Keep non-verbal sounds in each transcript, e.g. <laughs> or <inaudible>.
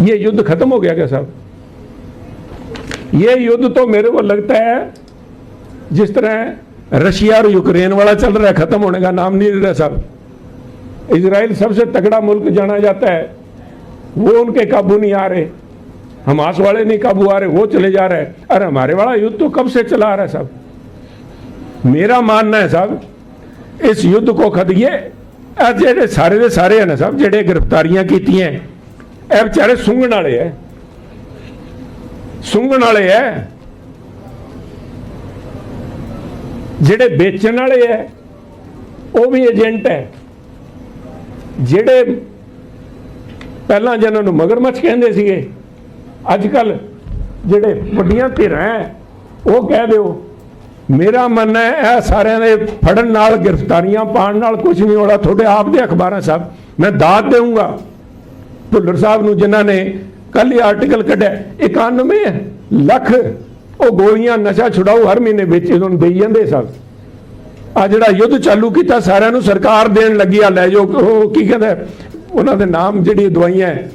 ये युद्ध खत्म हो गया क्या साहब? ये युद्ध तो मेरे को लगता है जिस तरह रशिया और यूक्रेन वाला चल रहा है, खत्म होने का नाम नहीं रहा साहब। इसराइल सबसे तगड़ा मुल्क जाना जाता है। वो उनके काबू नहीं आ रहे। हमास वाले नहीं काबू आ रहे, वो चले जा रहे हैं। अरे हमारे वाला युद्ध तो कब से चला आ रहा है साहब? मेरा मानना है साहब, इस युद्ध को खदिए जेडे सारे दे सारे है ना साहब, जेडे गिरफ्तारियाँ की ਇਹ ਵਿਚਾਰੇ ਸੁੰਘਣ ਵਾਲੇ ਐ। ਸੁੰਘਣ ਵਾਲੇ ਐ। ਜਿਹੜੇ ਵੇਚਣ ਵਾਲੇ ਐ, ਉਹ ਵੀ ਏਜੰਟ ਐ। ਜਿਹੜੇ ਪਹਿਲਾਂ ਜਿਹਨਾਂ ਨੂੰ ਮਗਰਮੱਛ ਕਹਿੰਦੇ ਸੀਗੇ ਅੱਜ ਕੱਲ ਜਿਹੜੇ ਵੱਡੀਆਂ ਧਿਰਾਂ ਐ, ਉਹ ਕਹਿ ਦਿਓ, ਮੇਰਾ ਮੰਨਣਾ ਹੈ ਇਹ ਸਾਰਿਆਂ ਦੇ ਫੜਨ ਨਾਲ, ਗ੍ਰਿਫਤਾਰੀਆਂ ਪਾਉਣ ਨਾਲ ਕੁਝ ਨਹੀਂ ਹੋਣਾ। ਤੁਹਾਡੇ ਆਪ ਦੇ ਅਖਬਾਰਾਂ ਸਾਹਿਬ ਮੈਂ ਦਾਤ ਦੇਵਾਂਗਾ ਭੁੱਲਰ ਸਾਹਿਬ ਨੂੰ ਜਿਨ੍ਹਾਂ ਨੇ ਕੱਲ ਹੀ ਆਰਟੀਕਲ ਕੱਢਿਆ 91 ਲੱਖ ਉਹ ਗੋਲੀਆਂ ਨਸ਼ਾ ਛੁਡਾਓ ਹਰ ਮਹੀਨੇ ਵਿੱਚ ਇਹਨਾਂ ਨੂੰ ਦੇਈ ਜਾਂਦੇ ਸਭ ਆ ਜਿਹੜਾ ਯੁੱਧ ਚਾਲੂ ਕੀਤਾ, ਸਾਰਿਆਂ ਨੂੰ ਸਰਕਾਰ ਦੇਣ ਲੱਗੀ ਆ, ਲੈ ਜੋ ਉਹ ਕੀ ਕਹਿੰਦਾ ਉਹਨਾਂ ਦੇ ਨਾਮ ਜਿਹੜੀ ਦਵਾਈਆਂ ਹੈ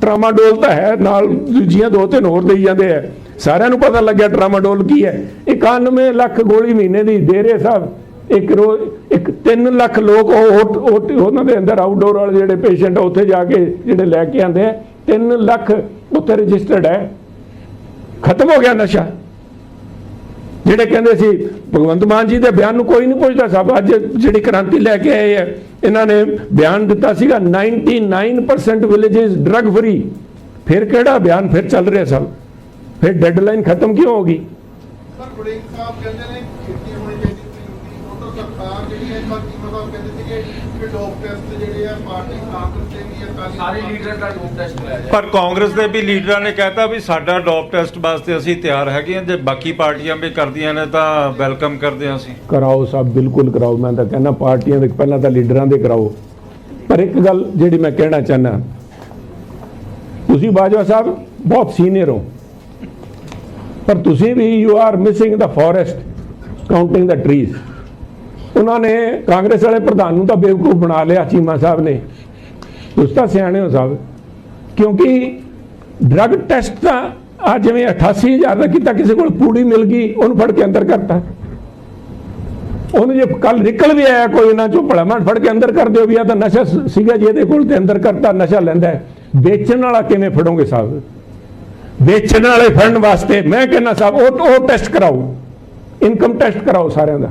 ਟਰਾਮਾਡੋਲ ਤਾਂ ਹੈ, ਨਾਲ ਦੂਜੀਆਂ ਦੋ ਤਿੰਨ ਹੋਰ ਦੇਈ ਜਾਂਦੇ ਆ ਸਾਰਿਆਂ ਨੂੰ ਪਤਾ ਲੱਗਿਆ ਟਰਾਮਾਡੋਲ ਕੀ ਹੈ। 91 ਲੱਖ ਗੋਲੀ ਮਹੀਨੇ ਦੀ ਦੇ ਰਹੇ ਸਾਹਿਬ ਇੱਕ ਰੋਜ਼, ਇੱਕ 3 ਲੱਖ ਲੋਕ ਉਹ ਉਹਨਾਂ ਦੇ ਅੰਦਰ ਆਊਟਡੋਰ ਵਾਲੇ ਜਿਹੜੇ ਪੇਸ਼ੈਂਟ ਆ, ਉੱਥੇ ਜਾ ਕੇ ਜਿਹੜੇ ਲੈ ਕੇ ਆਉਂਦੇ ਆ 3 ਲੱਖ ਉੱਥੇ ਰਜਿਸਟਰਡ ਹੈ। ਖਤਮ ਹੋ ਗਿਆ ਨਸ਼ਾ। ਜਿਹੜੇ ਕਹਿੰਦੇ ਸੀ, ਭਗਵੰਤ ਮਾਨ ਜੀ ਦੇ ਬਿਆਨ ਨੂੰ ਕੋਈ ਨਹੀਂ ਪੁੱਛਦਾ ਸਭ, ਅੱਜ ਜਿਹੜੀ ਕ੍ਰਾਂਤੀ ਲੈ ਕੇ ਆਏ ਆ, ਇਹਨਾਂ ਨੇ ਬਿਆਨ ਦਿੱਤਾ ਸੀਗਾ 99% ਵਿਲੇजेस ਡਰਗ ਫਰੀ ਫਿਰ ਕਿਹੜਾ ਬਿਆਨ ਫਿਰ ਚੱਲ ਰਿਹਾ ਸਭ? ਫਿਰ ਡੈਡਲਾਈਨ ਖਤਮ ਕਿਉਂ ਹੋ ਗਈ? ਸਰ ਬੜਿੰਗ ਸਾਹਿਬ ਕਹਿੰਦੇ ਨੇ ਖੇਤੀ ਹੋਣੀ ਚਾਹੀਦੀ ਸੀ ਉਹ ਤਾਂ ਸਰਕਾਰ ਜਿਹੜੀ ਹੈ ਬਾਕੀ ਮਤਲਬ ਕਹਿੰਦੇ ਸੀਗੇ ਕਿ ਡੋਪ ਟੈਸਟ ਜਿਹੜੇ ਆ ਪਾਰਟੀ ਕਾਂਗਰਸ ਦੇ ਵੀ ਅਕਾਲੀ ਸਾਰੇ ਲੀਡਰ ਦਾ ਡੋਪ ਟੈਸਟ ਕਰਾਇਆ ਜਾਏ ਪਰ ਕਾਂਗਰਸ ਦੇ ਵੀ ਲੀਡਰਾਂ ਨੇ ਕਹਿਤਾ ਵੀ ਸਾਡਾ ਡੋਪ ਟੈਸਟ ਵਾਸਤੇ ਅਸੀਂ ਤਿਆਰ ਹੈਗੇ ਹਾਂ ਜੇ ਬਾਕੀ ਪਾਰਟੀਆਂ ਵੀ ਕਰਦੀਆਂ ਨੇ ਤਾਂ ਵੈਲਕਮ ਕਰਦੇ ਹਾਂ ਅਸੀਂ। ਕਰਾਓ ਸਭ ਬਿਲਕੁਲ ਕਰਾਓ ਮੈਂ ਤਾਂ ਕਹਿੰਦਾ ਪਾਰਟੀਆਂ ਦੇ ਪਹਿਲਾਂ ਤਾਂ ਲੀਡਰਾਂ ਦੇ ਕਰਾਓ। ਪਰ ਇੱਕ ਗੱਲ ਜਿਹੜੀ ਮੈਂ ਕਹਿਣਾ ਚਾਹੁੰਦਾ ਤੁਸੀਂ ਬਾਜਵਾ ਸਾਹਿਬ ਬਹੁਤ ਸੀਨੀਅਰ ਹੋ ਪਰ ਤੁਸੀਂ ਵੀ you are missing the forest counting the trees ਉਹਨਾਂ ਨੇ ਕਾਂਗਰਸ ਵਾਲੇ ਪ੍ਰਧਾਨ ਨੂੰ ਤਾਂ ਬੇਵਕੂਫ ਬਣਾ ਲਿਆ, ਚੀਮਾ ਸਾਹਿਬ ਨੇ। ਤੁਸੀਂ ਤਾਂ ਸਿਆਣੇ ਹੋ ਸਾਹਿਬ। ਕਿਉਂਕਿ ਡਰਗ ਟੈਸਟ ਤਾਂ ਆ ਜਿਵੇਂ 88000 ਦਾ ਕੀਤਾ, ਕਿਸੇ ਕੋਲ ਪੂੜੀ ਮਿਲ ਗਈ, ਉਹਨੂੰ ਫੜ ਕੇ ਅੰਦਰ ਕਰਤਾ। ਉਹਨੂੰ ਜੇ ਕੱਲ ਨਿਕਲ ਵੀ ਆਇਆ ਕੋਈ ਇਹਨਾਂ ਚੋਂ ਭਲਾ ਫੜ ਕੇ ਅੰਦਰ ਕਰ ਦਿਓ ਵੀ ਆ ਤਾਂ ਨਸ਼ਾ ਸੀਗਾ ਜੀ, ਇਹਦੇ ਕੋਲ ਤੇ ਅੰਦਰ ਕਰਤਾ, ਨਸ਼ਾ ਲੈਂਦਾ ਵੇਚਣ ਵਾਲਾ ਕਿਵੇਂ ਫੜੋਗੇ ਸਾਹਿਬ? ਵੇਚਣ ਵਾਲੇ ਫੜਨ ਵਾਸਤੇ ਮੈਂ ਕਹਿੰਦਾ ਸਾਹਿਬ, ਉਹ ਉਹ ਟੈਸਟ ਕਰਾਓ। ਇਨਕਮ ਟੈਸਟ ਕਰਾਓ ਸਾਰਿਆਂ ਦਾ।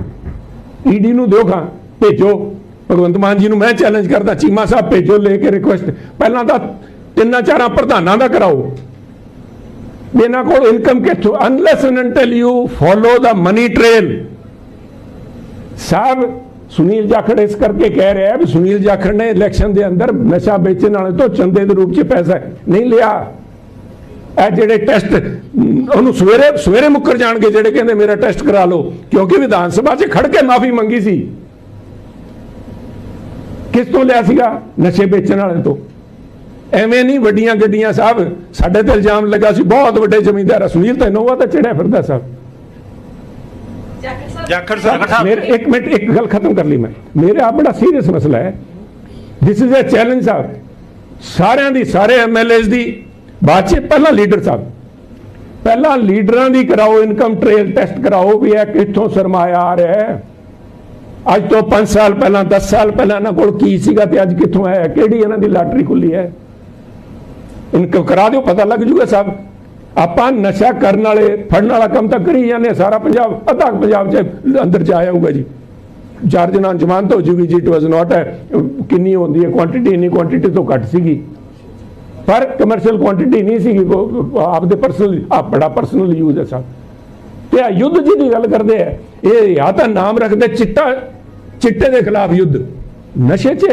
ਈਡੀ ਨੂੰ ਦਿਓ ਖਾਂ, ਭੇਜੋ। ਭਗਵੰਤ ਮਾਨ ਜੀ ਨੂੰ ਮੈਂ ਚੈਲੰਜ ਕਰਦਾ, ਚੀਮਾ ਸਾਹਿਬ ਭੇਜੋ ਲੈ ਕੇ ਰਿਕੁਐਸਟ ਪਹਿਲਾਂ ਤਾਂ ਤਿੰਨਾਂ ਚਾਰਾਂ ਪ੍ਰਧਾਨਾਂ ਦਾ ਕਰਾਓ। ਇਹਨਾਂ ਕੋਲ ਇਨਕਮ ਕਿੱਥੋਂ? Unless and you follow the money trail ਸਾਹਿਬ, ਸੁਨੀਲ ਜਾਖੜ ਇਸ ਕਰਕੇ ਕਹਿ ਰਿਹਾ ਹੈ ਵੀ ਸੁਨੀਲ ਜਾਖੜ ਨੇ ਇਲੈਕਸ਼ਨ ਦੇ ਅੰਦਰ ਨਸ਼ਾ ਵੇਚਣ ਵਾਲੇ ਤੋਂ ਚੰਦੇ ਦੇ ਰੂਪ 'ਚ ਪੈਸਾ ਨਹੀਂ ਲਿਆ। ਇਹ ਜਿਹੜੇ ਟੈਸਟ ਉਹਨੂੰ ਸਵੇਰੇ ਸਵੇਰੇ ਮੁੱਕਰ ਜਾਣਗੇ ਜਿਹੜੇ ਕਹਿੰਦੇ ਮੇਰਾ ਟੈਸਟ ਕਰਾ ਲਓ ਕਿਉਂਕਿ ਵਿਧਾਨ ਸਭਾ 'ਚ ਖੜ ਕੇ ਮਾਫੀ ਮੰਗੀ ਸੀ। ਕਿਸ ਤੋਂ ਲਿਆ ਸੀਗਾ? ਨਸ਼ੇ ਵੇਚਣ ਵਾਲੇ ਤੋਂ। ਐਵੇਂ ਨਹੀਂ ਵੱਡੀਆਂ ਗੱਡੀਆਂ ਸਾਹਿਬ ਸਾਡੇ ਤੇ ਇਲਜ਼ਾਮ ਲੱਗਾ ਸੀ ਬਹੁਤ ਵੱਡੇ ਜ਼ਮੀਂਦਾਰ ਆ। ਸੁਨੀਲ ਤਾਂ ਇਨੋਵਾ ਤਾਂ ਚੜਿਆ ਫਿਰਦਾ ਸਾਹਿਬ। ਜਾਖੜ ਸਾਹਿਬ। ਮੇਰੇ ਇੱਕ ਮਿੰਟ ਇੱਕ ਗੱਲ ਖਤਮ ਕਰ ਲਈ ਮੈਂ। ਮੇਰੇ ਆ ਬੜਾ ਸੀਰੀਅਸ ਮਸਲਾ ਹੈ। ਥਿਸ ਇਜ਼ ਅ ਚੈਲੰਜ ਸਾਹਿਬ। ਸਾਰਿਆਂ ਦੀ ਸਾਰੇ ਐਮਐਲਏਸ ਦੀ ਬਾਅਦ ਚ ਪਹਿਲਾਂ ਲੀਡਰ ਸਾਹਿਬ ਪਹਿਲਾਂ ਲੀਡਰਾਂ ਦੀ ਕਰਾਓ ਇਨਕਮ ਟ੍ਰੇਲ ਟੈਸਟ ਕਰਾਓ ਵੀ ਇਹ ਕਿੱਥੋਂ ਸਰਮਾਇਆ ਆ ਰਿਹਾ ਹੈ। ਅੱਜ ਤੋਂ 5 ਸਾਲ ਪਹਿਲਾਂ 10 ਸਾਲ ਪਹਿਲਾਂ ਇਹਨਾਂ ਕੋਲ ਕੀ ਸੀਗਾ ਤੇ ਅੱਜ ਕਿੱਥੋਂ ਆਇਆ ਕਿਹੜੀ ਇਹਨਾਂ ਦੀ ਲਾਟਰੀ ਖੁੱਲੀ ਹੈ। ਇਨਕਮ ਕਰਾ ਦਿਓ ਪਤਾ ਲੱਗ ਜੂਗਾ ਸਾਹਿਬ ਆਪਾਂ ਨਸ਼ਾ ਕਰਨ ਵਾਲੇ ਫੜਨ ਵਾਲਾ ਕੰਮ ਤਾਂ ਕਰੀ ਜਾਂਦੇ ਹਾਂ, ਸਾਰਾ ਪੰਜਾਬ ਅੱਧਾ ਪੰਜਾਬ ਚ ਅੰਦਰ ਚ ਆਇਆ ਹੋਊਗਾ ਜੀ। ਚਾਰ ਦਿਨਾਂ ਜ਼ਮਾਨਤ ਹੋ ਜੂਗੀ ਜੀ ਇਟ ਵਾਸ ਨਾਟ ਕਿੰਨੀ ਹੁੰਦੀ ਹੈ ਕੁਆਂਟੀਟੀ ਇੰਨੀ ਕੁਆਂਟੀਟੀ ਤੋਂ ਘੱਟ ਸੀਗੀ। ਪਰ ਕਮਰਸ਼ੀਅਲ ਕੁਆਂਟੀਟੀ ਨਹੀਂ ਸੀਗੀ ਆਪਦੇ ਪਰਸਨਲ ਆ ਪਰਸਨਲ ਯੂਜ਼ ਹੈ ਸਭ ਤੇ ਆ ਯੁੱਧ ਜੀ ਦੀ ਗੱਲ ਕਰਦੇ ਆ, ਇਹ ਜਾਂ ਤਾਂ ਨਾਮ ਰੱਖਦੇ ਚਿੱਟਾ, ਚਿੱਟੇ ਦੇ ਖਿਲਾਫ ਯੁੱਧ। ਨਸ਼ੇ 'ਚ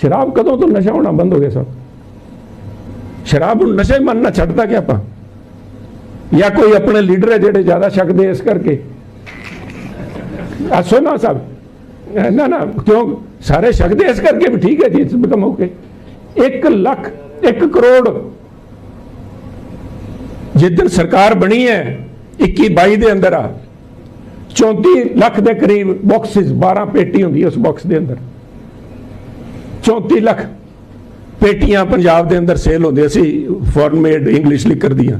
ਸ਼ਰਾਬ ਕਦੋਂ ਤੋਂ ਨਸ਼ਾ ਹੋਣਾ ਬੰਦ ਹੋ ਗਿਆ ਸਭ ਸ਼ਰਾਬ ਨੂੰ ਨਸ਼ੇ ਹੀ ਮੰਨਣਾ ਛੱਡਦਾ ਕਿ ਆਪਾਂ? ਜਾਂ ਕੋਈ ਆਪਣੇ ਲੀਡਰ ਹੈ ਜਿਹੜੇ ਜ਼ਿਆਦਾ ਛਕਦੇ ਇਸ ਕਰਕੇ? ਆ ਸੁਣੋ ਸਭ ਨਾ ਨਾ, ਕਿਉਂ? ਸਾਰੇ ਛਕਦੇ ਇਸ ਕਰਕੇ ਵੀ ਠੀਕ ਹੈ ਜੀ, ਇਸ ਬਿਕਮ ਓਕੇ 1 ਲੱਖ 1 ਕਰੋੜ। ਜਿੱਦਣ ਸਰਕਾਰ ਬਣੀ ਹੈ 21 22 ਦੇ ਅੰਦਰ ਆ 34 ਲੱਖ ਦੇ ਕਰੀਬ ਬਾਕਸਿਸ 12 ਪੇਟੀ ਹੁੰਦੀ ਹੈ ਉਸ ਬਾਕਸ ਦੇ ਅੰਦਰ। 34 ਲੱਖ ਪੇਟੀਆਂ ਪੰਜਾਬ ਦੇ ਅੰਦਰ ਸੇਲ ਹੁੰਦੀਆਂ ਸੀ ਫੋਰਨ ਮੇਡ ਇੰਗਲਿਸ਼ ਲਿਕਰ ਦੀਆਂ।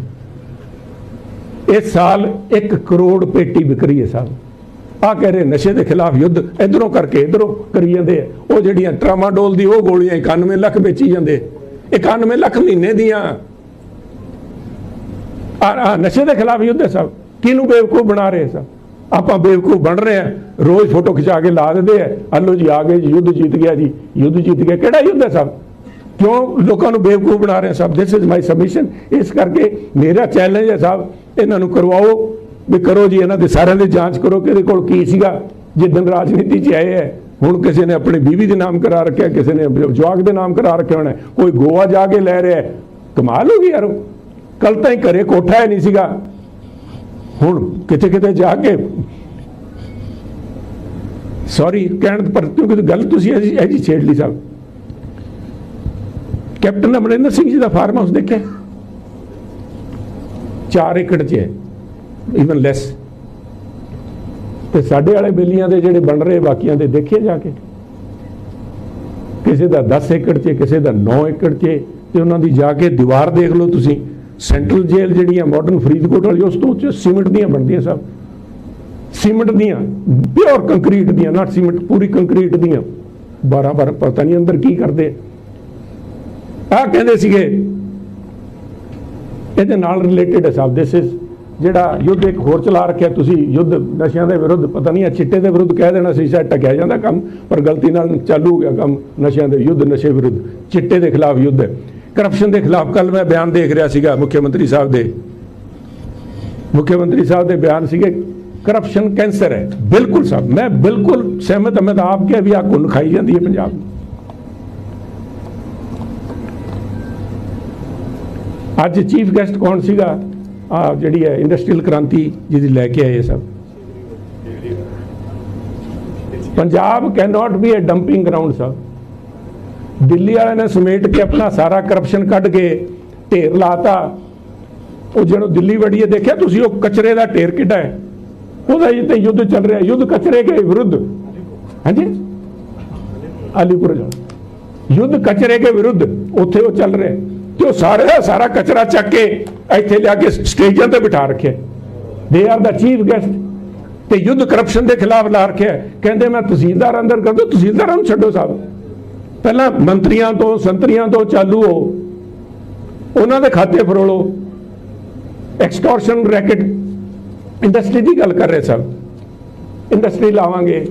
ਇਸ ਸਾਲ 1 ਕਰੋੜ ਪੇਟੀ ਵਿਕਰੀ ਹੈ ਸਾਹਿਬ ਆ ਕਹਿ ਰਹੇ ਨਸ਼ੇ ਦੇ ਖਿਲਾਫ ਯੁੱਧ, ਇਧਰੋਂ ਕਰਕੇ ਇਧਰੋਂ ਕਰੀ ਜਾਂਦੇ ਆ। ਉਹ ਜਿਹੜੀਆਂ ਟਰਾਮਾਡੋਲ ਦੀ ਉਹ ਗੋਲੀਆਂ 91 ਲੱਖ ਵੇਚੀ ਜਾਂਦੇ 91 ਲੱਖ ਮਹੀਨੇ ਦੀਆਂ। ਆ ਨਸ਼ੇ ਦੇ ਖਿਲਾਫ ਯੁੱਧ ਹੈ ਸਭ। ਕਿਹਨੂੰ ਬੇਵਕੂਫ ਬਣਾ ਰਹੇ ਸਭ? ਆਪਾਂ ਬੇਵਕੂਫ ਬਣ ਰਹੇ ਆ ਰੋਜ਼ ਫੋਟੋ ਖਿਚਾ ਕੇ ਲਾ ਦਿੰਦੇ ਆ। ਹਲੋ ਜੀ ਆ ਗਏ ਜੀ, ਯੁੱਧ ਜਿੱਤ ਗਿਆ ਜੀ, ਯੁੱਧ ਜਿੱਤ ਗਿਆ। ਕਿਹੜਾ ਯੁੱਧ ਹੈ ਸਭ? ਕਿਉਂ ਲੋਕਾਂ ਨੂੰ ਬੇਵਕੂਫ ਬਣਾ ਰਹੇ ਸਭ? ਦਿਸ ਇਜ਼ ਮਾਈ ਸਬਮਿਸ਼ਨ ਇਸ ਕਰਕੇ ਮੇਰਾ ਚੈਲੰਜ ਹੈ ਸਾਹਿਬ ਇਹਨਾਂ ਨੂੰ ਕਰਵਾਓ। ਵੀ ਕਰੋ ਜੀ, ਇਹਨਾਂ ਦੇ ਸਾਰਿਆਂ ਦੀ ਜਾਂਚ ਕਰੋ ਕਿ ਇਹਦੇ ਕੋਲ ਕੀ ਸੀਗਾ ਜਿੱਦਨ ਰਾਜਨੀਤੀ 'ਚ ਆਏ ਹੈ। ਹੁਣ ਕਿਸੇ ਨੇ ਆਪਣੀ ਬੀਵੀ ਦੇ ਨਾਮ ਕਰਾ ਰੱਖਿਆ, ਕਿਸੇ ਨੇ ਜਵਾਕ ਦੇ ਨਾਮ ਕਰਾ ਰੱਖਿਆ ਹੋਣਾ, ਕੋਈ ਗੋਆ ਜਾ ਕੇ ਲੈ ਰਿਹਾ ਹੈ। ਕਮਾਲ ਹੋ ਗਈ ਯਾਰ ਕੱਲ ਤਾਂ ਹੀ ਘਰੇ ਕੋਠਾ ਹੀ ਨਹੀਂ ਸੀਗਾ। ਹੁਣ ਕਿਤੇ ਕਿਤੇ ਜਾ ਕੇ ਸੌਰੀ ਕਹਿਣ ਪਰ ਕਿਉਂਕਿ ਗੱਲ ਤੁਸੀਂ ਇਹ ਜੀ ਛੇੜ ਲਈ ਸਾਹਿਬ। ਕੈਪਟਨ ਅਮਰਿੰਦਰ ਸਿੰਘ ਜੀ ਦਾ ਫਾਰਮ ਹਾਊਸ ਦੇਖਿਆ? 4 ਏਕੜ 'ਚ ਹੈ ਇਵਨ ਲੈਸ ਤੇ ਸਾਡੇ ਵਾਲੇ ਬੇਲੀਆਂ ਦੇ ਜਿਹੜੇ ਬਣ ਰਹੇ ਬਾਕੀਆਂ ਦੇ ਦੇਖੇ ਜਾ ਕੇ। ਕਿਸੇ ਦਾ 10 ਏਕੜ 'ਚ, ਕਿਸੇ ਦਾ 9 ਏਕੜ 'ਚ, ਤੇ ਉਹਨਾਂ ਦੀ ਜਾ ਕੇ ਦੀਵਾਰ ਦੇਖ ਲਓ ਤੁਸੀਂ। ਸੈਂਟਰਲ ਜੇਲ੍ਹ ਜਿਹੜੀ ਜਿਹੜੀਆਂ ਮਾਡਰਨ ਫਰੀਦਕੋਟ ਵਾਲੀ, ਉਸ ਤੋਂ ਉੱਚ ਸੀਮਿੰਟ ਦੀਆਂ ਬਣਦੀਆਂ ਸਭ। ਸੀਮਿੰਟ ਦੀਆਂ ਪਿਓਰ ਕੰਕਰੀਟ ਦੀਆਂ ਨਾਟ ਸੀਮਿੰਟ, ਪੂਰੀ ਕੰਕਰੀਟ ਦੀਆਂ। 12 12 ਪਤਾ ਨਹੀਂ ਅੰਦਰ ਕੀ ਕਰਦੇ ਆ। ਕਹਿੰਦੇ ਸੀਗੇ, ਇਹਦੇ ਨਾਲ ਰਿਲੇਟਡ ਹੈ ਸਭ ਦਿਸ ਇਜ਼ ਜਿਹੜਾ ਯੁੱਧ ਇੱਕ ਹੋਰ ਚਲਾ ਰੱਖਿਆ, ਤੁਸੀਂ ਯੁੱਧ ਨਸ਼ਿਆਂ ਦੇ ਵਿਰੁੱਧ, ਪਤਾ ਨਹੀਂ ਆ, ਚਿੱਟੇ ਦੇ ਵਿਰੁੱਧ ਕਹਿ ਦੇਣਾ ਸੀ, ਸ਼ਾਇਦ ਟਕਿਆ ਜਾਂਦਾ ਕੰਮ, ਪਰ ਗਲਤੀ ਨਾਲ ਚਾਲੂ ਹੋ ਗਿਆ ਕੰਮ ਨਸ਼ਿਆਂ ਦੇ ਯੁੱਧ, ਨਸ਼ੇ ਵਿਰੁੱਧ, ਚਿੱਟੇ ਦੇ ਖਿਲਾਫ ਯੁੱਧ। ਹੈ ਕਰਪਸ਼ਨ ਦੇ ਖਿਲਾਫ ਕੱਲ ਮੈਂ ਬਿਆਨ ਦੇਖ ਰਿਹਾ ਸੀਗਾ ਮੁੱਖ ਮੰਤਰੀ ਸਾਹਿਬ ਦੇ। ਮੁੱਖ ਮੰਤਰੀ ਸਾਹਿਬ ਦੇ ਬਿਆਨ ਸੀਗੇ ਕਰਪਸ਼ਨ ਕੈਂਸਰ ਹੈ। ਬਿਲਕੁਲ ਸਾਹਿਬ ਮੈਂ ਬਿਲਕੁਲ ਸਹਿਮਤ ਹਾਂ, ਮੈਂ ਤਾਂ ਆਪ ਕੇ ਵੀ ਆ ਕੁੰਨ ਖਾਈ ਜਾਂਦੀ ਹੈ ਪੰਜਾਬ। ਨੂੰ ਅੱਜ ਚੀਫ ਗੈਸਟ ਕੌਣ ਸੀਗਾ? ਆ ਜਿਹੜੀ ਹੈ ਇੰਡਸਟਰੀਅਲ ਕ੍ਰਾਂਤੀ ਜਿਹਦੀ ਲੈ ਕੇ ਆਏ ਸਭ। Punjab can not be a dumping ground ਸਭ ਦਿੱਲੀ ਵਾਲਿਆਂ ਨੇ ਸਮੇਟ ਕੇ ਆਪਣਾ ਸਾਰਾ ਕਰਪਸ਼ਨ ਕੱਢ ਕੇ ਢੇਰ ਲਾਤਾ। ਉਹ ਜਿਹੜਾ ਦਿੱਲੀ ਵੜੀ ਦੇਖਿਆ ਤੁਸੀਂ, ਉਹ ਕਚਰੇ ਦਾ ਢੇਰ ਕਿੱਡਾ ਹੈ। ਉਹਦਾ ਇਹ ਤੇ ਯੁੱਧ ਚੱਲ ਰਿਹਾ, ਯੁੱਧ ਕਚਰੇ ਦੇ ਵਿਰੁੱਧ। ਹਾਂਜੀ? ਅਲੀਪੁਰ ਜਾਓ। ਯੁੱਧ ਕਚਰੇ ਦੇ ਵਿਰੁੱਧ, ਉੱਥੇ ਉਹ ਚੱਲ ਰਿਹਾ। ਤੇ ਉਹ ਸਾਰੇ ਦਾ ਸਾਰਾ ਕਚਰਾ ਚੱਕ ਕੇ ਇੱਥੇ ਲਿਆ ਕੇ ਸਟੇਜਾਂ ਤੇ ਬਿਠਾ ਰੱਖਿਆ। They are the chief guest ਤੇ ਯੁੱਧ ਕਰਪਸ਼ਨ ਦੇ ਖਿਲਾਫ ਲਾ ਰੱਖਿਆ। ਕਹਿੰਦੇ, ਮੈਂ ਤਹਿਸੀਲਦਾਰ ਅੰਦਰ ਕਰ ਦੋ ਤਹਿਸੀਲਦਾਰਾਂ ਨੂੰ ਛੱਡੋ ਸਾਹਿਬ ਪਹਿਲਾਂ ਮੰਤਰੀਆਂ ਤੋਂ, ਸੰਤਰੀਆਂ ਤੋਂ ਚਾਲੂ ਹੋ। ਉਹਨਾਂ ਦੇ ਖਾਤੇ ਫਰੋਲੋ। ਐਕਸਟੋਰਸ਼ਨ ਰੈਕਟ ਇੰਡਸਟਰੀ ਦੀ ਗੱਲ ਕਰ ਰਹੇ ਸਭ ਇੰਡਸਟਰੀ ਲਾਵਾਂਗੇ।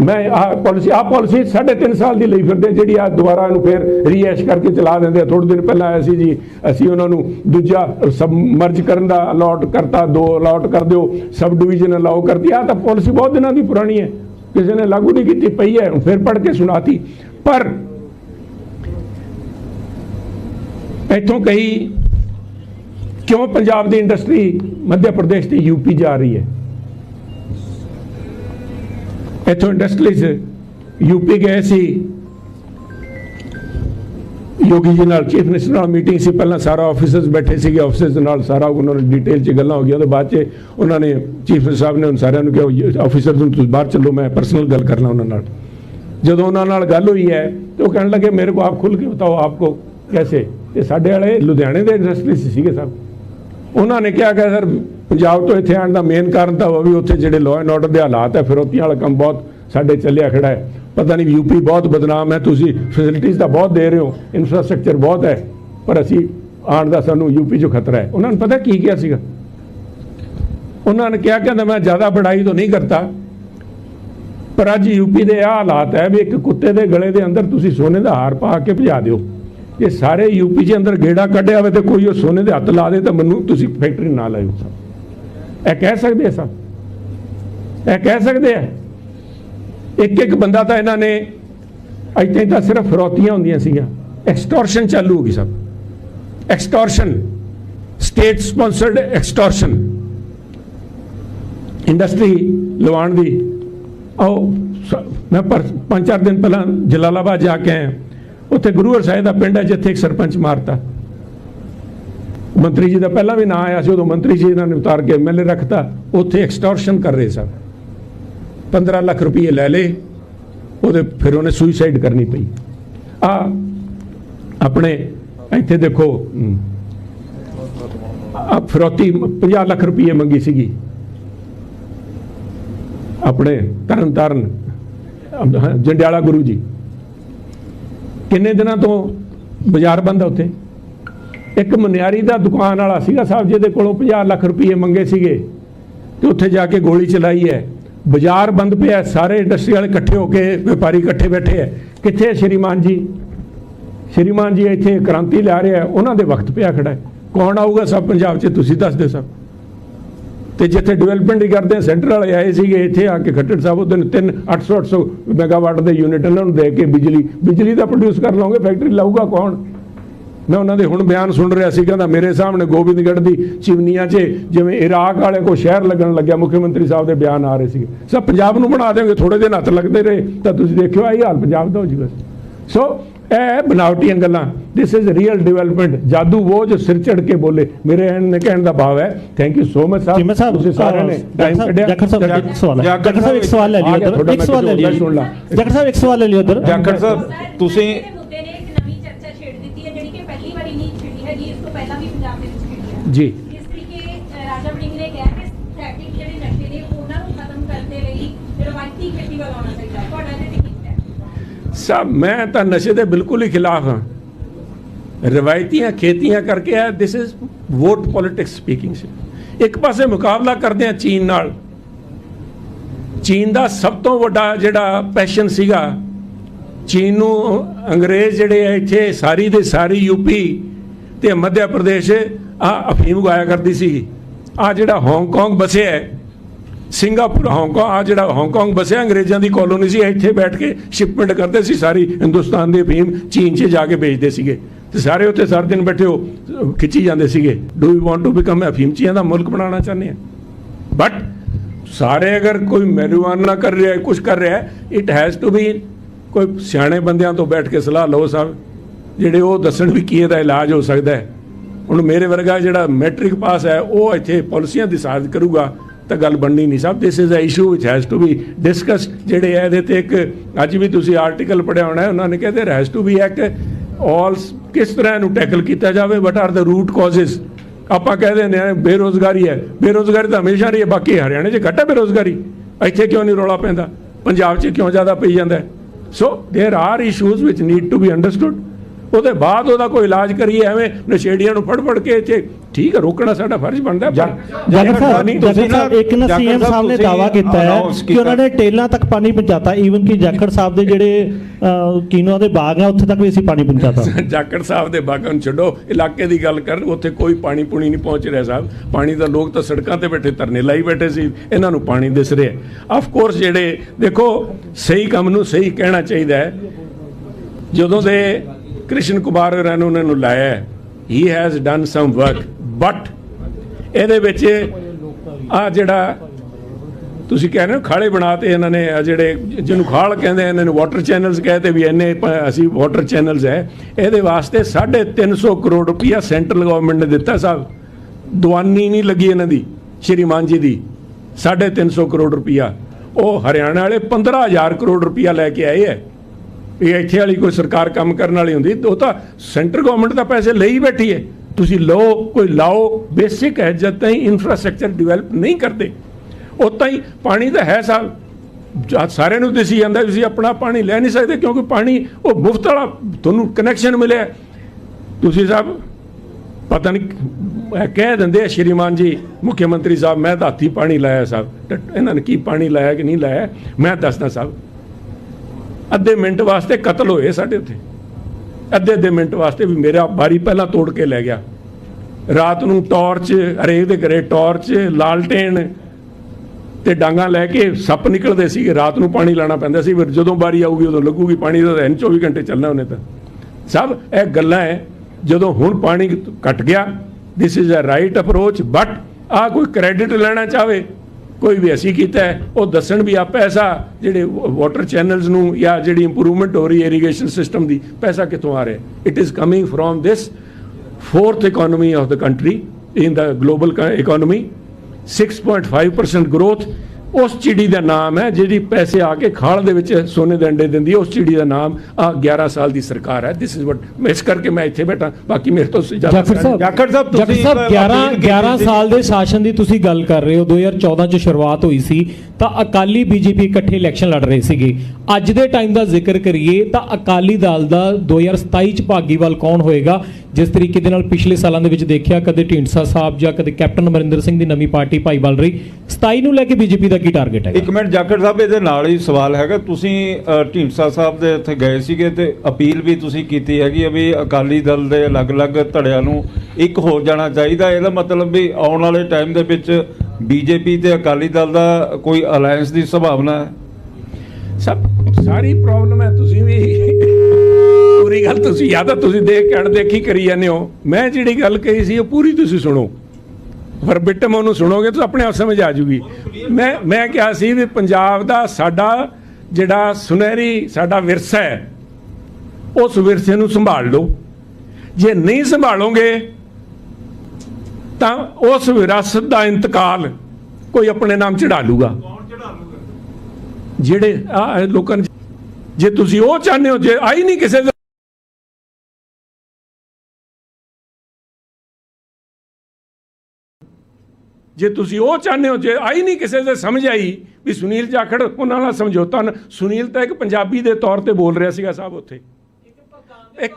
ਮੈਂ ਆਹ ਪਾਲਿਸੀ ਆਹ ਪਾਲਿਸੀ ਸਾਢੇ ਤਿੰਨ ਸਾਲ ਦੀ ਲਈ ਫਿਰਦੇ ਜਿਹੜੀ ਆ ਦੁਬਾਰਾ ਇਹਨੂੰ ਫਿਰ ਰੀਐਸ਼ ਕਰਕੇ ਚਲਾ ਦਿੰਦੇ ਆ। ਥੋੜੇ ਦਿਨ ਪਹਿਲਾਂ ਆਇਆ ਸੀ ਜੀ, ਅਸੀਂ ਉਹਨਾਂ ਨੂੰ ਦੂਜਾ ਸਬ ਮਰਜ ਕਰਨ ਦਾ ਅਲਾਟ ਕਰਤਾ, ਦੋ ਅਲਾਟ ਕਰ ਦਿਓ, ਸਬ ਡਿਵੀਜ਼ਨ ਅਲਾਉ ਕਰਤੀ। ਆ ਤਾਂ ਪਾਲਿਸੀ ਬਹੁਤ ਦਿਨਾਂ ਦੀ ਪੁਰਾਣੀ ਹੈ। ਕਿਸੇ ਨੇ ਲਾਗੂ ਨਹੀਂ ਕੀਤੀ, ਪਈ ਹੈ ਫਿਰ ਪੜ੍ਹ ਕੇ ਸੁਣਾਤੀ। ਪਰ ਇੱਥੋਂ ਕਹੀ, ਕਿਉਂ ਪੰਜਾਬ ਦੀ ਇੰਡਸਟਰੀ ਮੱਧ ਪ੍ਰਦੇਸ਼ ਤੇ ਯੂਪੀ ਜਾ ਰਹੀ ਹੈ? ਇੱਥੋਂ ਇੰਡਸਟਰੀਜ਼ ਯੂਪੀ ਗਏ ਸੀ। ਯੋਗੀ ਜੀ ਨਾਲ ਚੀਫ ਮਿਨਿਸਟਰ ਨਾਲ ਮੀਟਿੰਗ ਸੀ। ਪਹਿਲਾਂ ਸਾਰਾ ਆਫਿਸਰਸ ਬੈਠੇ ਸੀਗੇ ਆਫਿਸਰਸ ਨਾਲ ਸਾਰਾ ਉਹਨਾਂ ਨੇ ਡਿਟੇਲ 'ਚ ਗੱਲਾਂ ਹੋ ਗਈਆਂ। ਉਹਦੇ ਬਾਅਦ 'ਚ ਉਹਨਾਂ ਨੇ ਚੀਫ ਮਿਨਿਸਟਰ ਸਾਹਿਬ ਨੇ ਉਹਨਾਂ ਸਾਰਿਆਂ ਨੂੰ ਕਿਹਾ ਆਫਿਸਰਸ ਨੂੰ ਤੁਸੀਂ ਬਾਹਰ ਚੱਲੋ, ਮੈਂ ਪਰਸਨਲ ਗੱਲ ਕਰਨਾ ਉਹਨਾਂ ਨਾਲ। ਜਦੋਂ ਉਹਨਾਂ ਨਾਲ ਗੱਲ ਹੋਈ ਹੈ, ਤੇ ਉਹ ਕਹਿਣ ਲੱਗੇ, ਮੇਰੇ ਕੋ ਆਪ ਖੁੱਲ ਕੇ ਬਤਾਓ ਆਪਕੋ ਕੈਸੇ? ਤੇ ਸਾਡੇ ਵਾਲੇ ਲੁਧਿਆਣੇ ਦੇ ਇੰਡਸਟਰੀ ਸੀਗੇ ਸਭ। ਉਹਨਾਂ ਨੇ ਕਿਹਾ ਕਿ ਸਰ ਪੰਜਾਬ ਤੋਂ ਇੱਥੇ ਆਉਣ ਦਾ ਮੇਨ ਕਾਰਨ ਤਾਂ ਉਹ ਵੀ ਉੱਥੇ ਜਿਹੜੇ ਲਾਅ ਐਂਡ ਆਰਡਰ ਦੇ ਹਾਲਾਤ ਹੈ, ਫਿਰੋਤੀਆਂ ਵਾਲਾ ਕੰਮ ਬਹੁਤ ਸਾਡੇ ਚੱਲਿਆ ਖੜਾ ਹੈ। ਪਤਾ ਨਹੀਂ ਯੂਪੀ ਬਹੁਤ ਬਦਨਾਮ ਹੈ, ਤੁਸੀਂ ਫੈਸਿਲਿਟੀਜ਼ ਤਾਂ ਬਹੁਤ ਦੇ ਰਹੇ ਹੋ ਇਨਫਰਾਸਟ੍ਰਕਚਰ ਬਹੁਤ ਹੈ, ਪਰ ਅਸੀਂ ਆਉਣ ਦਾ ਸਾਨੂੰ ਯੂਪੀ 'ਚੋਂ ਖਤਰਾ ਹੈ। ਉਹਨਾਂ ਨੂੰ ਪਤਾ ਕੀ ਕਿਹਾ ਸੀਗਾ? ਉਹਨਾਂ ਨੇ ਕਿਹਾ, ਕਹਿੰਦਾ ਮੈਂ ਜ਼ਿਆਦਾ ਬੜਾਈ ਤੋਂ ਨਹੀਂ ਕਰਤਾ, ਪਰ ਅੱਜ ਯੂਪੀ ਦੇ ਆ ਹਾਲਾਤ ਹੈ ਵੀ ਇੱਕ ਕੁੱਤੇ ਦੇ ਗਲੇ ਦੇ ਅੰਦਰ ਤੁਸੀਂ ਸੋਨੇ ਦਾ ਹਾਰ ਪਾ ਕੇ ਭਜਾ ਦਿਓ। ਇਹ ਸਾਰੇ ਯੂਪੀ 'ਚ ਅੰਦਰ ਗੇੜਾ ਕੱਢਿਆ ਹੋਵੇ ਤੇ ਕੋਈ ਉਹ ਸੋਨੇ ਦੇ ਹੱਥ ਲਾ ਦੇ ਤਾਂ ਮੈਨੂੰ ਤੁਸੀਂ ਫੈਕਟਰੀ ਨਾ ਲਾਇਓ। ਸਭ ਇਹ ਕਹਿ ਸਕਦੇ ਆ ਸਭ? ਇਹ ਕਹਿ ਸਕਦੇ ਆ? ਇੱਕ ਇੱਕ ਬੰਦਾ ਤਾਂ ਇਹਨਾਂ ਨੇ ਇੱਥੇ ਤਾਂ ਸਿਰਫ ਫਰੋਤੀਆਂ ਹੁੰਦੀਆਂ ਸੀਗੀਆਂ। ਐਕਸਟੋਰਸ਼ਨ ਚਾਲੂ ਹੋ ਗਈ ਸਭ। Extortion state sponsored extortion industry ਲਵਾਉਣ ਦੀ। ਆਓ ਮੈਂ ਪਰ, ਪੰਜ ਚਾਰ ਦਿਨ ਪਹਿਲਾਂ ਜਲਾਲਾਬਾਦ ਜਾ ਕੇ ਆਇਆ। ਉੱਥੇ ਗੁਰੂ ਸਾਹਿਬ ਦਾ ਪਿੰਡ ਹੈ ਜਿੱਥੇ ਇੱਕ ਸਰਪੰਚ ਮਾਰਤਾ। ਮੰਤਰੀ ਜੀ ਦਾ ਪਹਿਲਾਂ ਵੀ ਨਾਂ ਆਇਆ ਸੀ ਉਦੋਂ ਮੰਤਰੀ ਜੀ ਇਹਨਾਂ ਨੇ ਉਤਾਰ ਕੇ ਐਮਐਲਏ ਰੱਖਤਾ ਉੱਥੇ ਐਕਸਟੋਰਸ਼ਨ ਕਰ ਰਹੇ ਸਨ। 15 ਲੱਖ ਰੁਪਏ ਲੈ ਲਏ ਉਹਦੇ ਫਿਰ ਉਹਨੇ ਸੁਸਾਈਡ ਕਰਨੀ ਪਈ। ਆ ਆਪਣੇ ਇੱਥੇ ਦੇਖੋ ਹਮ, ਆ ਫਰੋਤੀ 50 ਲੱਖ ਰੁਪਏ ਮੰਗੀ ਸੀਗੀ। ਆਪਣੇ ਤਰਨ ਤਾਰਨ ਜੰਡਿਆਲਾ ਗੁਰੂ ਜੀ। ਕਿੰਨੇ ਦਿਨਾਂ ਤੋਂ ਬਾਜ਼ਾਰ ਬੰਦ ਆ ਉੱਥੇ? ਇੱਕ ਮਨਿਆਰੀ ਦਾ ਦੁਕਾਨ ਵਾਲਾ ਸੀਗਾ ਸਾਹਿਬ, ਜਿਹਦੇ ਕੋਲੋਂ 50 ਲੱਖ ਰੁਪਏ ਮੰਗੇ ਸੀਗੇ ਤੇ ਉੱਥੇ ਜਾ ਕੇ ਗੋਲੀ ਚਲਾਈ ਹੈ। ਬਾਜ਼ਾਰ ਬੰਦ ਪਿਆ ਸਾਰੇ ਇੰਡਸਟਰੀ ਵਾਲੇ ਇਕੱਠੇ ਹੋ ਕੇ, ਵਪਾਰੀ ਇਕੱਠੇ ਬੈਠੇ ਹੈ। ਕਿੱਥੇ ਹੈ ਸ਼੍ਰੀਮਾਨ ਜੀ? ਸ਼੍ਰੀਮਾਨ ਜੀ ਇੱਥੇ ਕ੍ਰਾਂਤੀ ਲਿਆ ਰਿਹਾ ਉਹਨਾਂ ਦੇ ਵਕਤ ਪਿਆ ਖੜਾ ਹੈ। ਕੌਣ ਆਊਗਾ ਸਭ ਪੰਜਾਬ 'ਚ, ਤੁਸੀਂ ਦੱਸ ਦਿਓ ਸਭ। ਤੇ ਜਿੱਥੇ ਡਿਵੈਲਪਮੈਂਟ ਹੀ ਕਰਦੇ ਸੈਂਟਰ ਵਾਲੇ ਆਏ ਸੀਗੇ, ਇੱਥੇ ਆ ਕੇ ਖੱਟੜ ਸਾਹਿਬ ਉਹ ਦਿਨ ਤਿੰਨ 800 800 ਮੈਗਾਵਾਟ ਦੇ ਯੂਨਿਟ ਇਹਨਾਂ ਨੂੰ ਦੇ ਕੇ ਬਿਜਲੀ ਬਿਜਲੀ ਦਾ ਪ੍ਰੋਡਿਊਸ ਕਰ ਲਓਗੇ ਫੈਕਟਰੀ ਲਾਊਗਾ ਕੌਣ? ਮੈਂ ਉਹਨਾਂ ਦੇ ਹੁਣ ਬਿਆਨ ਸੁਣ ਰਿਹਾ ਸੀ ਕਹਿੰਦਾ ਮੇਰੇ ਸਾਹਮਣੇ ਗੋਬਿੰਦਗੜ੍ਹ ਦੀ ਚਿਮਨੀਆਂ 'ਚ ਜਿਵੇਂ ਇਰਾਕ ਵਾਲੇ ਕੋ ਸ਼ਹਿਰ ਲੱਗਣ ਲੱਗਿਆ ਮੁੱਖ ਮੰਤਰੀ ਸਾਹਿਬ ਦੇ ਬਿਆਨ ਆ ਰਹੇ ਸੀਗੇ। ਸਭ ਪੰਜਾਬ ਨੂੰ ਬਣਾ ਦੇਣਗੇ ਥੋੜੇ ਦਿਨ ਹੱਥ ਲੱਗਦੇ ਰਹੇ ਤਾਂ ਤੁਸੀਂ ਦੇਖਿਓ ਆਹੀ ਹਾਲ ਪੰਜਾਬ ਦਾ ਹੋ ਜੂਗਾ। ਸੋ ਇਹ ਬਣਾਵਟੀਆਂ ਗੱਲਾਂ ਦਿਸ ਇਜ਼ ਰੀਅਲ ਡਿਵੈਲਪਮੈਂਟ ਜਾਦੂ ਉਹ ਜੋ ਸਿਰ ਚੜ ਕੇ ਬੋਲੇ। ਮੇਰੇ ਐਨ ਨੇ ਕਹਿਣ ਦਾ ਭਾਵ ਹੈ ਥੈਂਕ ਯੂ ਸੋ ਮਚ ਸਾਹਿਬ ਸਾਹਿਬ ਤੁਸੀਂ ਸਾਰਿਆਂ ਨੇ ਟਾਈਮ ਕੱਢਿਆ। ਜਾਖੜ ਸਾਹਿਬ ਇੱਕ ਸਵਾਲ ਹੈ। ਜਾਖੜ ਸਾਹਿਬ ਇੱਕ ਸਵਾਲ ਲੈ ਲਿਓ ਇੱਕ ਸਵਾਲ ਲੈ ਲਿਓ ਸੁਣ ਲਾ। ਜਾਖੜ ਸਾਹਿਬ ਇੱਕ ਸਵਾਲ ਲੈ ਲਿਓ ਉਧਰ ਜਾਖੜ ਸਾਹਿਬ ਤੁਸੀਂ ਪਹਿਲਾਂ ਵੀ ਪੰਜਾਬ ਦੇ ਵਿੱਚ ਛਿੜੀ ਹੈ ਜੀ। ਜਿਸ ਤਰੀਕੇ ਅ, ਰਾਜਾ ਵੜਿੰਗ ਨੇ ਕਿਹਾ ਕਿ ਸਟੈਟਿਕ ਜਿਹੜੇ ਨਸ਼ੇ ਨੇ ਉਹਨਾਂ ਨੂੰ ਖਤਮ ਕਰਨ ਦੇ ਲਈ ਰਵਾਇਤੀ ਖੇਤੀ ਵੱਲ ਆਉਣਾ ਚਾਹੀਦਾ। ਹੈ। ਤੁਹਾਡਾ ਇਹਦੇ ਤੇ ਕੀ ਹੈ? ਸਭ ਮੈਂ ਤਾਂ ਨਸ਼ੇ ਦੇ ਬਿਲਕੁਲ ਹੀ ਖਿਲਾਫ ਹਾਂ। ਰਵਾਇਤੀਆਂ ਖੇਤੀਆਂ ਕਰਕੇ ਆ this is vote politics speaking ਇੱਕ ਪਾਸੇ ਮੁਕਾਬਲਾ ਕਰਦੇ ਆ ਚੀਨ ਨਾਲ। ਚੀਨ ਦਾ ਸਭ ਤੋਂ ਵੱਡਾ ਜਿਹੜਾ ਪੈਸ਼ਨ ਸੀਗਾ ਚੀਨ ਨੂੰ ਅੰਗਰੇਜ਼ ਜਿਹੜੇ ਆ ਇੱਥੇ ਸਾਰੀ ਦੇ ਸਾਰੀ ਯੂਪੀ ਤੇ ਮੱਧ ਪ੍ਰਦੇਸ਼ ਆ ਅਫੀਮ ਉਗਾਇਆ ਕਰਦੀ ਸੀ। ਆ ਜਿਹੜਾ ਹਾਂਗਕਾਂਗ ਬਸਿਆ ਹੈ ਸਿੰਗਾਪੁਰ ਹਾਂਗਕਾਂਗ ਆ ਜਿਹੜਾ ਹਾਂਗਕਾਂਗ ਬਸਿਆ, ਅੰਗਰੇਜ਼ਾਂ ਦੀ ਕਾਲੋਨੀ ਸੀ, ਇੱਥੇ ਬੈਠ ਕੇ ਸ਼ਿਪਮੈਂਟ ਕਰਦੇ ਸੀ, ਸਾਰੀ ਹਿੰਦੁਸਤਾਨ ਦੀ ਅਫੀਮ ਚੀਨ 'ਚ ਜਾ ਕੇ ਵੇਚਦੇ ਸੀਗੇ। ਤੇ ਸਾਰੇ ਉੱਥੇ ਸਾਰਾ ਦਿਨ ਬੈਠੇ ਹੋ, ਖਿੱਚੀ ਜਾਂਦੇ ਸੀਗੇ। Do you want to become ਅਫੀਮ ਅਫੀਮਚੀਆਂ ਦਾ ਮੁਲਕ ਬਣਾਉਣਾ ਚਾਹੁੰਦੇ ਆ? ਬਟ ਸਾਰੇ ਅਗਰ ਕੋਈ ਮੈਰੀਵਾਨਾ ਕਰ ਰਿਹਾ ਹੈ ਕੁਝ ਕਰ ਰਿਹਾ ਹੈ ਇਟ ਹੈਜ਼ ਟੂ ਬੀ ਕੋਈ ਸਿਆਣੇ ਬੰਦਿਆਂ ਤੋਂ ਬੈਠ ਕੇ ਸਲਾਹ ਲਓ ਸਾਹਿਬ। ਜਿਹੜੇ ਉਹ ਦੱਸਣ ਵੀ ਕੀ ਇਹਦਾ ਇਲਾਜ ਹੋ ਸਕਦਾ ਹੈ ਹੁਣ ਮੇਰੇ ਵਰਗਾ ਜਿਹੜਾ ਮੈਟ੍ਰਿਕ ਪਾਸ ਹੈ ਉਹ ਇੱਥੇ ਪਾਲਿਸੀਆਂ ਦੀ ਸਾਜ਼ ਕਰੂਗਾ ਤਾਂ ਗੱਲ ਬਣਨੀ ਨਹੀਂ ਸਾਹਿਬ ਦਿਸ is a issue which has to be discuss ਜਿਹੜੇ ਹੈ ਇਹਦੇ ਤੇ ਇੱਕ ਅੱਜ ਵੀ ਤੁਸੀਂ ਆਰਟੀਕਲ ਪੜਿਆ ਹੋਣਾ ਹੈ, ਉਹਨਾਂ ਨੇ ਕਹਿੰਦੇ has to be act all ਕਿਸ ਤਰ੍ਹਾਂ ਇਹਨੂੰ ਟੈਕਲ ਕੀਤਾ ਜਾਵੇ what are the root causes ਆਪਾਂ ਕਹਿ ਦਿੰਦੇ ਆ ਬੇਰੋਜ਼ਗਾਰੀ ਹੈ ਬੇਰੋਜ਼ਗਾਰੀ ਤਾਂ ਹਮੇਸ਼ਾ ਰਹੀ ਹੈ ਬਾਕੀ ਹਰਿਆਣੇ 'ਚ ਘੱਟ ਹੈ ਬੇਰੋਜ਼ਗਾਰੀ ਇੱਥੇ ਕਿਉਂ ਨਹੀਂ ਰੌਲਾ ਪੈਂਦਾ ਪੰਜਾਬ 'ਚ ਕਿਉਂ ਜ਼ਿਆਦਾ ਪਈ ਜਾਂਦਾ so there are issues which need to be understood ਉਹਦੇ ਬਾਅਦ ਉਹਦਾ ਕੋਈ ਇਲਾਜ ਕਰੀਏ ਐਵੇਂ ਨਸ਼ੇੜੀਆਂ ਨੂੰ ਫੜ ਫੜ ਕੇ ਇੱਥੇ। ਠੀਕ ਹੈ ਰੋਕਣਾ ਸਾਡਾ ਫਰਜ਼ ਬਣਦਾ। ਜਾਖੜ ਸਾਹਿਬ ਨਹੀਂ, ਜਾਖੜ ਸਾਹਿਬ ਇੱਕ ਨਾ ਜਾਖੜ ਸੀਐਮ ਸਾਹਿਬ ਨੇ ਤੁਸੀਂ ਦਾਵਾ ਕੀਤਾ ਹੈ ਕਿ ਉਹਨਾਂ ਨੇ ਟੇਲਾਂ ਤੱਕ ਪਾਣੀ ਪਹੁੰਚਾਤਾ ਈਵਨ ਕਿ ਜਾਖੜ ਸਾਹਿਬ ਦੇ ਜਿਹੜੇ ਕੀਨੂਆ ਦੇ ਬਾਗ ਆ ਉੱਥੇ ਤੱਕ ਵੀ ਅਸੀਂ ਪਾਣੀ ਪਹੁੰਚਾਤਾ। <laughs> ਜਾਕੜ ਸਾਹਿਬ ਦੇ ਬਾਗਾਂ ਨੂੰ ਛੱਡੋ ਇਲਾਕੇ ਦੀ ਗੱਲ ਕਰਨ ਉੱਥੇ ਕੋਈ ਪਾਣੀ ਪੁਣੀ ਨਹੀਂ ਪਹੁੰਚ ਰਿਹਾ ਸਾਹਿਬ। ਪਾਣੀ ਦਾ ਲੋਕ ਤਾਂ ਸੜਕਾਂ ਤੇ ਬੈਠੇ ਧਰਨੇ ਲਾਈ ਬੈਠੇ ਸੀ ਇਹਨਾਂ ਨੂੰ ਪਾਣੀ ਦਿਸ ਰਿਹਾ ਆਫ ਕੋਰਸ ਜਿਹੜੇ ਦੇਖੋ ਸਹੀ ਕੰਮ ਨੂੰ ਸਹੀ ਕਹਿਣਾ ਚਾਹੀਦਾ ਹੈ। ਜਦੋਂ ਦੇ ਕ੍ਰਿਸ਼ਨ ਕੁਮਾਰ ਹੋਰਾਂ ਨੂੰ ਉਹਨਾਂ ਨੂੰ ਲਾਇਆ ਹੀ। Has done some work but ਇਹਦੇ ਵਿੱਚ ਆ ਜਿਹੜਾ ਤੁਸੀਂ ਕਹਿ ਰਹੇ ਹੋ, ਖਾਲੇ ਬਣਾਤੇ ਇਹਨਾਂ ਨੇ ਆਹ ਜਿਹੜੇ ਜਿਹਨੂੰ ਖਾਲ ਕਹਿੰਦੇ ਇਹਨਾਂ ਨੂੰ ਵਾਟਰ ਚੈਨਲਸ ਕਹਤੇ ਵੀ ਇੰਨੇ ਅਸੀਂ ਵਾਟਰ ਚੈਨਲਸ ਹੈ। ਇਹਦੇ ਵਾਸਤੇ 350 ਕਰੋੜ ਰੁਪਇਆ ਸੈਂਟਰਲ ਗਵਰਨਮੈਂਟ ਨੇ ਦਿੱਤਾ ਸਾਹਿਬ। ਦਵਾਨੀ ਨਹੀਂ ਲੱਗੀ ਇਹਨਾਂ ਦੀ ਸ਼੍ਰੀਮਾਨ ਜੀ ਦੀ। 350 ਕਰੋੜ ਰੁਪਇਆ। ਉਹ ਹਰਿਆਣਾ ਵਾਲੇ 15000 ਕਰੋੜ ਰੁਪਇਆ ਲੈ ਕੇ ਆਏ ਹੈ। ਇਹ ਇੱਥੇ ਵਾਲੀ ਕੋਈ ਸਰਕਾਰ ਕੰਮ ਕਰਨ ਵਾਲੀ ਹੁੰਦੀ, ਉਹ ਤਾਂ ਸੈਂਟਰ ਗਵਰਨਮੈਂਟ ਦਾ ਪੈਸੇ ਲਈ ਬੈਠੀ ਹੈ। ਤੁਸੀਂ ਲਓ, ਕੋਈ ਲਾਓ, ਬੇਸਿਕ ਹੈ, ਜਦ ਤਾਈਂ ਇਨਫਰਾਸਟ੍ਰਕਚਰ ਡਿਵੈਲਪ ਨਹੀਂ ਕਰਦੇ ਉਤਾਂ ਹੀ ਪਾਣੀ ਤਾਂ ਹੈ ਸਾਹਿਬ ਸਾਰਿਆਂ ਨੂੰ ਦਿਸੀ ਜਾਂਦਾ, ਤੁਸੀਂ ਆਪਣਾ ਪਾਣੀ ਲੈ ਨਹੀਂ ਸਕਦੇ, ਕਿਉਂਕਿ ਪਾਣੀ, ਉਹ ਮੁਫਤ ਵਾਲਾ ਤੁਹਾਨੂੰ ਕਨੈਕਸ਼ਨ ਮਿਲਿਆ। ਤੁਸੀਂ ਸਾਹਿਬ ਪਤਾ ਨਹੀਂ ਕਹਿ ਦਿੰਦੇ ਆ ਸ਼੍ਰੀਮਾਨ ਜੀ ਮੁੱਖ ਮੰਤਰੀ ਸਾਹਿਬ, ਮੈਂ ਤਾਂ ਹੱਥੀਂ ਪਾਣੀ ਲਾਇਆ, ਸਾਹਿਬ। ਤੇ ਇਹਨਾਂ ਨੇ ਕੀ ਪਾਣੀ ਲਾਇਆ ਕਿ ਨਹੀਂ ਲਾਇਆ, ਮੈਂ ਦੱਸਦਾ, ਸਾਹਿਬ। ਅੱਧੇ ਮਿੰਟ ਵਾਸਤੇ ਕਤਲ ਹੋਏ ਸਾਡੇ ਉੱਥੇ। ਅੱਧੇ ਅੱਧੇ ਮਿੰਟ ਵਾਸਤੇ ਵੀ ਮੇਰਾ ਬਾਰੀ ਪਹਿਲਾਂ ਤੋੜ ਕੇ ਲੈ ਗਿਆ। ਰਾਤ ਨੂੰ ਟਾਰਚ, ਹਰੇਕ ਦੇ ਘਰੇ ਟਾਰਚ, ਲਾਲਟੇਨ ਤੇ ਡਾਂਗਾ ਲੈ ਕੇ ਸੱਪ ਨਿਕਲਦੇ ਸੀਗੇ ਰਾਤ ਨੂੰ ਪਾਣੀ ਲਾਣਾ ਪੈਂਦਾ ਸੀ, ਫਿਰ ਜਦੋਂ ਬਾਰੀ ਆਊਗੀ ਉਦੋਂ ਲੱਗੂਗੀ ਪਾਣੀ ਦਾ, ਤਾਂ 24 ਘੰਟੇ ਚੱਲਣਾ ਉਹਨੇ ਤਾਂ। ਸਭ ਇਹ ਗੱਲਾਂ ਹੈ ਜਦੋਂ ਹੁਣ ਪਾਣੀ ਘਟ ਗਿਆ this is a right approach but ਆ ਕੋਈ ਕ੍ਰੈਡਿਟ ਲੈਣਾ ਚਾਹਵੇ ਕੋਈ ਵੀ ਅਸੀਂ ਕੀਤਾ ਉਹ ਦੱਸਣ ਵੀ ਆ ਪੈਸਾ ਜਿਹੜੇ ਵਾਟਰ ਚੈਨਲਸ ਨੂੰ ਜਾਂ ਜਿਹੜੀ ਇੰਪਰੂਵਮੈਂਟ ਹੋ ਰਹੀ ਹੈ ਇਰੀਗੇਸ਼ਨ ਸਿਸਟਮ ਦੀ, ਪੈਸਾ ਕਿੱਥੋਂ ਆ ਰਿਹਾ it is coming from this fourth economy of the country in the global co- economy 6.5% growth ਉਸ ਚਿੜੀ ਦਾ ਨਾਮ ਹੈ ਜਿਹੜੀ ਪੈਸੇ ਆ ਕੇ ਖਾਲ ਦੇ ਵਿੱਚ ਸੋਨੇ ਦੇ ਅੰਡੇ ਦਿੰਦੀ ਹੈ ਉਸ ਚਿੜੀ ਦਾ ਨਾਮ ਆ 11 ਸਾਲ ਦੀ ਸਰਕਾਰ ਹੈ। ਦਿਸ ਇਜ਼ ਵਾਟ ਇਸ ਕਰਕੇ ਮੈਂ ਇੱਥੇ ਬੈਠਾ। ਬਾਕੀ ਮੇਰੇ ਤੋਂ ਜ਼ਿਆਦਾ ਜਾਖੜ ਸਾਹਿਬ ਜਾਖੜ ਸਾਹਿਬ, ਜਾਖੜ ਤੁਸੀਂ ਸਾਹਿਬ ਅਪੀਲ 11 ਕੀਤੀ 11 ਸੀ। ਸਾਲ ਦੇ ਸ਼ਾਸਨ ਦੀ ਤੁਸੀਂ ਗੱਲ ਕਰ ਰਹੇ ਹੋ। 2014 ਚ ਸ਼ੁਰੂਆਤ ਹੋਈ ਸੀ। ਤਾਂ ਅਕਾਲੀ ਬੀਜੇਪੀ ਇਕੱਠੇ ਇਲੈਕਸ਼ਨ ਲੜ ਰਹੇ ਸੀਗੇ। ਅੱਜ ਦੇ ਟਾਈਮ ਦਾ ਜ਼ਿਕਰ ਕਰੀਏ ਤਾਂ ਅਕਾਲੀ ਦਲ ਦਾ 2027 ਚ ਭਾਗੀਵਾਲ ਕੌਣ ਹੋਏਗਾ? ਜਿਸ ਤਰੀਕੇ ਦੇ ਨਾਲ ਪਿਛਲੇ ਸਾਲਾਂ ਦੇ ਵਿੱਚ ਦੇਖਿਆ, ਕਦੇ ਢੀਂਡਸਾ ਸਾਹਿਬ ਜਾਂ ਕਦੇ ਕੈਪਟਨ ਅਮਰਿੰਦਰ ਸਿੰਘ ਦੀ ਨਵੀਂ ਪਾਰਟੀ ਭਾਈਵਾਲ ਰਹੀ 27 ਨੂੰ ਲੈ ਕੇ ਬੀਜੇਪੀ ਦਾ ਕੀ ਟਾਰਗੇਟ ਹੈ ਇੱਕ ਮਿੰਟ, ਜਾਖੜ ਸਾਹਿਬ, ਇਹਦੇ ਨਾਲ ਹੀ ਸਵਾਲ ਹੈਗਾ। ਤੁਸੀਂ ਢੀਂਡਸਾ ਸਾਹਿਬ ਦੇ ਇੱਥੇ ਗਏ ਸੀਗੇ ਤੇ ਅਪੀਲ ਵੀ ਤੁਸੀਂ ਕੀਤੀ ਹੈਗੀ ਆ ਵੀ ਅਕਾਲੀ ਦਲ ਦੇ ਅਲੱਗ-ਅਲੱਗ ਧੜਿਆਂ ਨੂੰ ਇੱਕ ਹੋ ਜਾਣਾ ਚਾਹੀਦਾ। ਇਹਦਾ ਮਤਲਬ ਵੀ ਆਉਣ ਵਾਲੇ ਟਾਈਮ ਦੇ ਵਿੱਚ ਬੀਜੇਪੀ ਤੇ ਅਕਾਲੀ ਦਲ ਦਾ ਕੋਈ ਅਲਾਈਅੰਸ ਦੀ ਸੰਭਾਵਨਾ ਹੈ? ਸਭ, ਸਾਰੀ ਪ੍ਰੋਬਲਮ ਹੈ, ਤੁਸੀਂ ਵੀ ਪੂਰੀ ਗੱਲ ਤੁਸੀਂ ਯਾਦ ਤਾਂ ਤੁਸੀਂ ਦੇਖ ਕੇ ਅਣਦੇਖੀ ਕਰੀ ਜਾਂਦੇ ਹੋ। ਮੈਂ ਜਿਹੜੀ ਗੱਲ ਕਹੀ ਸੀ, ਉਹ ਪੂਰੀ ਤੁਸੀਂ ਸੁਣੋ। ਵਰਬਿਟਮ ਉਹਨੂੰ ਸੁਣੋਗੇ, ਤਾਂ ਆਪਣੇ ਆਪ ਸਮਝ ਆ ਜੂਗੀ। ਮੈਂ ਮੈਂ ਕਿਹਾ ਸੀ ਵੀ ਪੰਜਾਬ ਦਾ ਸਾਡਾ ਜਿਹੜਾ ਸੁਨਹਿਰੀ, ਸਾਡਾ ਵਿਰਸਾ ਹੈ, ਉਸ ਵਿਰਸੇ ਨੂੰ ਸੰਭਾਲ ਲਓ। ਜੇ ਨਹੀਂ ਸੰਭਾਲੋਗੇ ਤਾਂ ਉਸ ਵਿਰਾਸਤ ਦਾ ਇੰਤਕਾਲ ਕੋਈ ਆਪਣੇ ਨਾਮ ਚੜਾ ਲੂਗਾ। ਜਿਹੜੇ ਆ ਲੋਕਾਂ ਜੇ ਤੁਸੀਂ ਉਹ ਚਾਹੁੰਦੇ ਹੋ ਜੇ ਆਈ ਨਹੀਂ ਕਿਸੇ ਦੇ ਜੇ ਤੁਸੀਂ ਉਹ ਚਾਹੁੰਦੇ ਹੋ ਜੇ ਆਈ ਨਹੀਂ ਕਿਸੇ ਦੇ ਸਮਝ ਆਈ ਵੀ ਸੁਨੀਲ ਜਾਖੜ ਉਹਨਾਂ ਨਾਲ ਸਮਝੌਤਾ ਸੁਨੀਲ ਤਾਂ ਇੱਕ ਪੰਜਾਬੀ ਦੇ ਤੌਰ ਤੇ ਬੋਲ ਰਿਹਾ ਸੀਗਾ ਸਾਹਿਬ ਉੱਥੇ। ਇੱਕ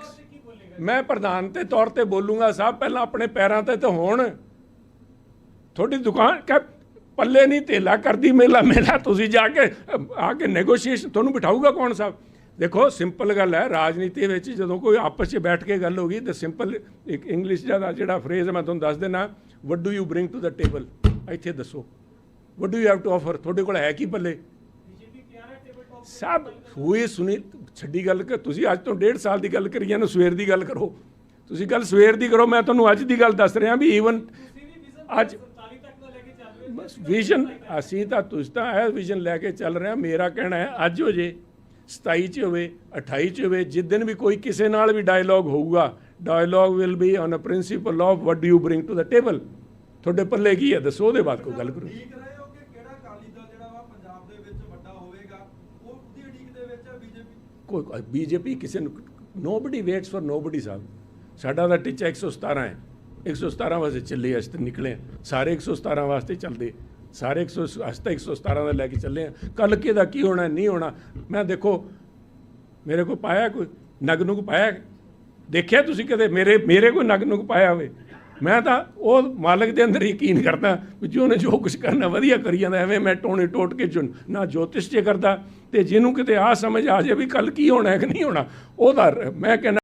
ਮੈਂ ਪ੍ਰਧਾਨ ਦੇ ਤੌਰ ਤੇ ਬੋਲੂੰਗਾ ਸਾਹਿਬ ਪਹਿਲਾਂ ਆਪਣੇ ਪੈਰਾਂ ਤੇ ਤਾਂ ਹੋਣ। ਤੁਹਾਡੀ ਦੁਕਾਨ ਕਹ ਪੱਲੇ ਨਹੀਂ ਤੇਲਾ ਕਰਦੀ ਮੇਲਾ ਮੇਲਾ ਤੁਸੀਂ ਜਾ ਕੇ ਆ ਕੇ ਨੈਗੋਸ਼ੀਏਸ਼ਨ ਤੁਹਾਨੂੰ ਬਿਠਾਊਗਾ ਕੌਣ ਸਾਹਿਬ ਦੇਖੋ ਸਿੰਪਲ ਗੱਲ ਹੈ, ਰਾਜਨੀਤੀ ਵਿੱਚ ਜਦੋਂ ਕੋਈ ਆਪਸ 'ਚ ਬੈਠ ਕੇ ਗੱਲ ਹੋਗੀ ਤਾਂ ਸਿੰਪਲ ਇੱਕ ਇੰਗਲਿਸ਼ ਦਾ ਜਿਹੜਾ ਫਰੇਜ਼ ਮੈਂ ਤੁਹਾਨੂੰ ਦੱਸ ਦੇਣਾ what do you bring to the table ਇੱਥੇ ਦੱਸੋ। What do you have to offer ਤੁਹਾਡੇ ਕੋਲ ਹੈ ਕੀ ਪੱਲੇ? ਸਭ ਹੋਏ ਸੁਣੀ ਛੱਡੀ ਗੱਲ ਕਰ ਤੁਸੀਂ ਅੱਜ ਤੋਂ ਡੇਢ ਸਾਲ ਦੀ ਗੱਲ ਕਰੀ ਜਾਂਦੇ ਸਵੇਰ ਦੀ ਗੱਲ ਕਰੋ। ਤੁਸੀਂ ਗੱਲ ਸਵੇਰ ਦੀ ਕਰੋ, ਮੈਂ ਤੁਹਾਨੂੰ ਅੱਜ ਦੀ ਗੱਲ ਦੱਸ ਰਿਹਾ ਵੀ ਈਵਨ ਅੱਜ ਬਸ ਵਿਜ਼ਨ ਅਸੀਂ ਤਾਂ ਤੁਸੀਂ ਤਾਂ ਇਹ ਵਿਜ਼ਨ ਲੈ ਕੇ ਚੱਲ ਰਹੇ ਹਾਂ। ਮੇਰਾ ਕਹਿਣਾ ਹੈ, ਅੱਜ ਹੋ ਜੇ 27 ਚ ਹੋਵੇ 28 ਚ ਹੋਵੇ, ਜਿਸ ਦਿਨ ਵੀ ਕੋਈ ਕਿਸੇ ਨਾਲ ਵੀ ਡਾਇਲੌਗ ਹੋਊਗਾ dialogue will be on a principle of what do you bring to the table ਤੁਹਾਡੇ ਪੱਲੇ ਕੀ ਹੈ? ਦੱਸੋ, ਉਹਦੇ ਬਾਅਦ ਕੋਈ ਗੱਲ ਕਰੋ। ਕੋਈ ਬੀਜੇਪੀ ਕਿਸੇ ਨੂੰ ਨੋਬਡੀ ਵੇਟਸ ਫॉर ਨੋਬਡੀ ਸਾਹਿਬ। ਸਾਡਾ ਦਾ ਟੀਚਾ 117 ਹੈ। 117 ਵਾਸਤੇ ਚੱਲੇ ਅਸੀਂ ਤਾਂ ਨਿਕਲੇ ਹਾਂ। ਸਾਰੇ 117 ਵਾਸਤੇ ਚੱਲਦੇ। ਸਾਰੇ 100 ਅਸੀਂ ਤਾਂ 117 ਦਾ ਲੈ ਕੇ ਚੱਲੇ ਆ। ਕੱਲ ਕਿਹਦਾ ਕੀ ਹੋਣਾ, ਨਹੀਂ ਹੋਣਾ? ਮੈਂ ਦੇਖੋ, ਮੇਰੇ ਕੋਲ ਪਾਇਆ ਕੋਈ? ਨਗ ਨੂੰ ਪਾਇਆ? ਦੇਖਿਆ ਤੁਸੀਂ ਕਦੇ? ਮੇਰੇ ਮੇਰੇ ਕੋਈ ਨਗ ਨੂੰ ਪਾਇਆ ਹੋਵੇ। ਮੈਂ ਤਾਂ ਉਹ ਮਾਲਕ ਦੇ ਅੰਦਰ ਯਕੀਨ ਕਰਦਾ ਵੀ ਜੋ ਉਹਨੇ ਜੋ ਕੁਝ ਕਰਨਾ ਵਧੀਆ ਕਰੀ ਜਾਂਦਾ, ਐਵੇਂ ਮੈਂ ਟੋਣੇ ਟੋਟ ਕੇ ਚੁਣ, ਨਾ ਜੋਤਿਸ਼ 'ਚ ਕਰਦਾ ਤੇ ਜਿਹਨੂੰ ਕਿਤੇ ਆ ਸਮਝ ਆ ਜਾਏ ਵੀ ਕੱਲ ਕੀ ਹੋਣਾ ਹੈ ਕਿ ਨਹੀਂ ਹੋਣਾ, ਉਹਦਾ ਮੈਂ ਕਹਿੰਦਾ